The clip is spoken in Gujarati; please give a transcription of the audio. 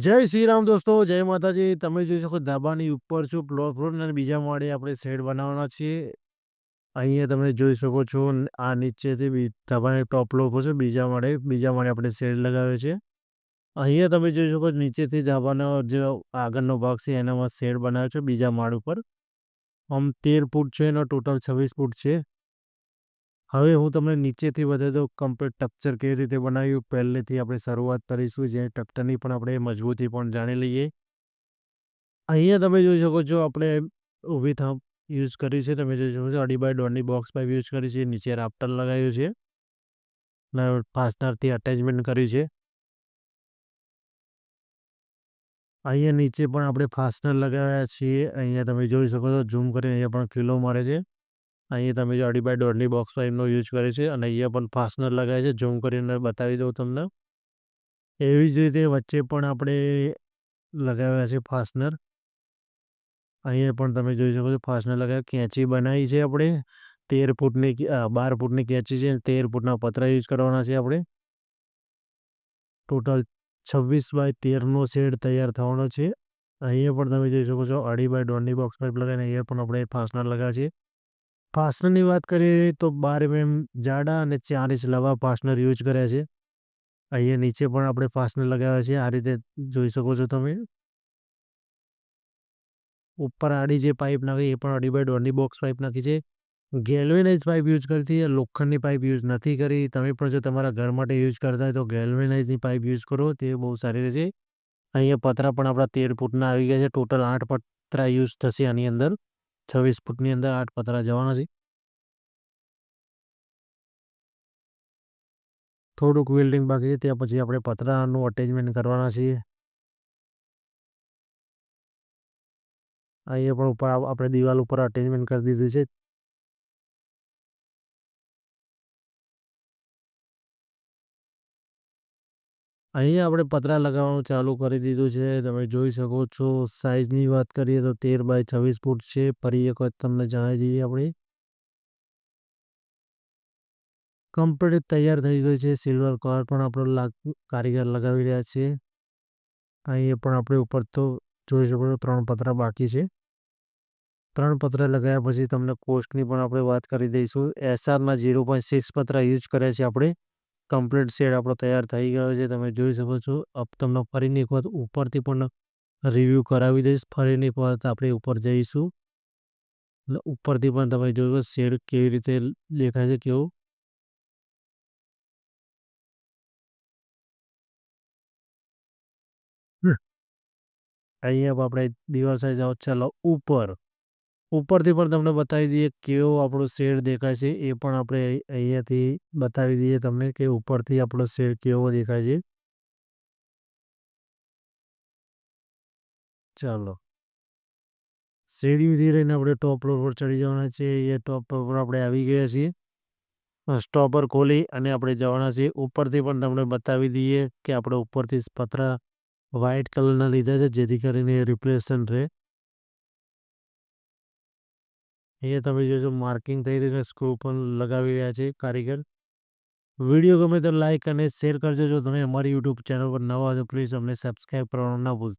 જય શ્રી રામ દોસ્તો, જય માતાજી. તમે જોઈ શકો ધાબાની ઉપર છું પ્લોટ ફ્લોર અને બીજા માળે આપણે શેડ બનાવવાના છીએ. અહીંયા તમે જોઈ શકો છો આ નીચેથી ધાબાની ટોપ ફ્લોર પર છે બીજા માળે બીજા માળે આપણે શેડ લગાવ્યો છે. અહીંયા તમે જોઈ શકો નીચેથી ધાબાનો જે આગળનો ભાગ છે એનામાં શેડ બનાવ્યો છે બીજા માળ ઉપર. આમ તેર ફૂટ છે એનો ટોટલ 26 ફૂટ છે. હવે હું તમને નીચેથી બતાવી દઉં કમ્પ્લીટ ટક્ચર કેવી રીતે બનાવ્યું, પહેલેથી આપણે શરૂઆત કરીશું, જે સ્ટ્રક્ચરની પણ આપણે મજબૂતી પણ જાણી લઈએ. અહીંયા તમે જોઈ શકો છો, આપણે ઊભી થાંભ યુઝ કરી છે, તમે જોઈ શકો છો, અઢી બાય દોઢની બોક્સ પાઇપ યુઝ કરી છે, નીચે રાફ્ટર લગાવ્યું છે. અને ફાસ્ટનરથી અટેચમેન્ટ કર્યું છે. અહીંયા નીચે પણ આપણે ફાસ્ટનર લગાવ્યા છીએ, અહીંયા તમે જોઈ શકો છો ઝૂમ કરીને અહીંયા પણ કિલો મારે છે. અહીંયા તમે જો અઢી બાય દોઢની બોક્સ એમનો યુઝ કરે છે અને અહીંયા પણ ફાસ્ટનર લગાવે છે ઝૂમ કરીને બતાવી દઉં તમને. એવી જ રીતે વચ્ચે પણ આપણે લગાવ્યા છે ફાસ્ટનર. અહીંયા પણ તમે જોઈ શકો છો ફાસ્ટનર લગાવ્યા કેંચી બનાવી છે આપણે તેર ફૂટની બાર ફૂટની કેંચી છે તેર ફૂટના પતરા યુઝ કરવાના છે આપણે. ટોટલ 26 બાય તેરનો શેડ તૈયાર થવાનો છે. અહીંયા પણ તમે જોઈ શકો છો અઢી બાય દોઢની બોક્સ પાઇપ લગાવીને અહીંયા પણ આપણે ફાસ્ટનર લગાવ્યા છે. ફાસ્ટનરની વાત કરીએ તો બાર એમએમ જાડા અને ચાર ઇંચ લવા ફાસ્ટનર યુઝ કર્યા છે. અહીંયા નીચે પણ આપણે ફાસ્ટનર લગાવ્યા છે, આ રીતે જોઈ શકો છો તમે. ઉપર આડી જે પાઇપ નાખી એ પણ અઢી બાય દોઢની બોક્સ પાઇપ નાખી છે. ગેલ્વેનાઇઝ પાઇપ યુઝ કરતી છે લોખંડની પાઇપ યુઝ નથી કરી તમે પણ જો તમારા ઘર માટે યુઝ કરતા હોય તો ગેલ્વેનાઇઝની પાઇપ યુઝ કરો, તે બહુ સારી રહેશે. અહીંયા પતરા પણ આપણા તેર ફૂટના આવી ગયા છે, ટોટલ આઠ પતરા યુઝ થશે આની અંદર. 26 ફૂટની અંદર આઠ પતરા જવાના છે. થોડુંક વેલ્ડિંગ બાકી છે, ત્યાં પછી આપણે પતરાનું અટેચમેન્ટ કરવાના છીએ. અહીંયા પણ ઉપર આપણે દિવાલ ઉપર અટેચમેન્ટ કરી દીધું છે. અહીંયા આપણે પતરા લગાવવાનું ચાલુ કરી દીધું છે તમે જોઈ શકો છો સાઇઝની વાત કરીએ તો તેર બાય 26 ફૂટ છે ફરી એક વખત તમને જણાવી દઈએ આપણે. કમ્પ્લીટ તૈયાર થઈ ગયું છે સિલ્વર કવર પણ આપણો કારીગર લગાવી રહ્યા છે. અહીંયા પણ આપણે ઉપર તો જોઈ શકો છો ત્રણ પતરા બાકી છે. ત્રણ પતરા લગાવ્યા પછી તમને કોસ્ટની પણ આપણે વાત કરી દઈશું એસઆરના 0.6 પતરા યુઝ કર્યા છે આપણે. કમ્પ્લીટ શેડ આપણો તૈયાર થઈ ગયો છે તમે જોઈ શકો છો અબ તમને ફરીની એક વખત ઉપરથી પણ રિવ્યૂ કરાવી દઈશ ફરીની વખત આપણે ઉપર જઈશું. ઉપરથી પણ તમે જોયું શેડ કેવી રીતે દેખાય છે, કેવું. અહીંયા આપણે દિવાલ સાઈડ જાઓ ચાલો, ઉપર. ઉપરથી પણ તમને બતાવી દઈએ કેવો આપણો શેડ દેખાય છે, એ પણ આપણે અહીંયાથી બતાવી દઈએ તમને કે ઉપરથી આપણો શેડ કેવો દેખાય છે. ચાલો. સીડીથી રહીને આપણે ટોપ ફ્લોર પર ચડી જવાના છે એ ટોપ પર આપણે આવી ગયા છીએ. સ્ટોપર ખોલી અને આપણે જવાના છીએ ઉપરથી પણ તમને બતાવી દઈએ કે આપણે ઉપરથી પતરા વ્હાઇટ કલરના લીધા છે, જેથી કરીને રિપ્લેસન્ટ રહે. અહીંયા તમે જોશો માર્કિંગ થઈ રહીને સ્ક્રૂ પણ લગાવી રહ્યા છે કારીગર. વીડિયો ગમે તો લાઇક અને શેર કરજો જો તમે અમારી યુટ્યુબ ચેનલ પર નવા છો પ્લીઝ અમને સબસ્ક્રાઈબ કરવાનું ના ભૂલતા.